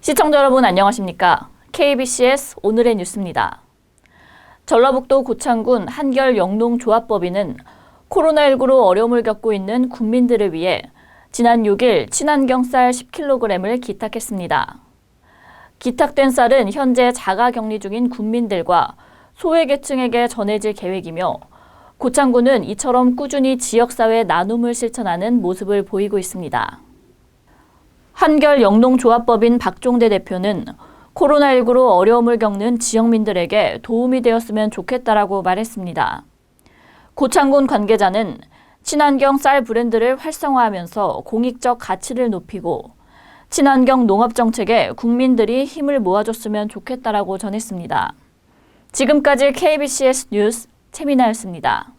시청자 여러분 안녕하십니까? KBCS 오늘의 뉴스입니다. 전라북도 고창군 한결 영농조합법인은 코로나19로 어려움을 겪고 있는 국민들을 위해 지난 6일 친환경 쌀 10kg을 기탁했습니다. 기탁된 쌀은 현재 자가 격리 중인 국민들과 소외계층에게 전해질 계획이며 고창군은 이처럼 꾸준히 지역사회 나눔을 실천하는 모습을 보이고 있습니다. 한결 영농조합법인 박종대 대표는 코로나19로 어려움을 겪는 지역민들에게 도움이 되었으면 좋겠다라고 말했습니다. 고창군 관계자는 친환경 쌀 브랜드를 활성화하면서 공익적 가치를 높이고 친환경 농업 정책에 국민들이 힘을 모아줬으면 좋겠다라고 전했습니다. 지금까지 KBCS 뉴스 최민아였습니다.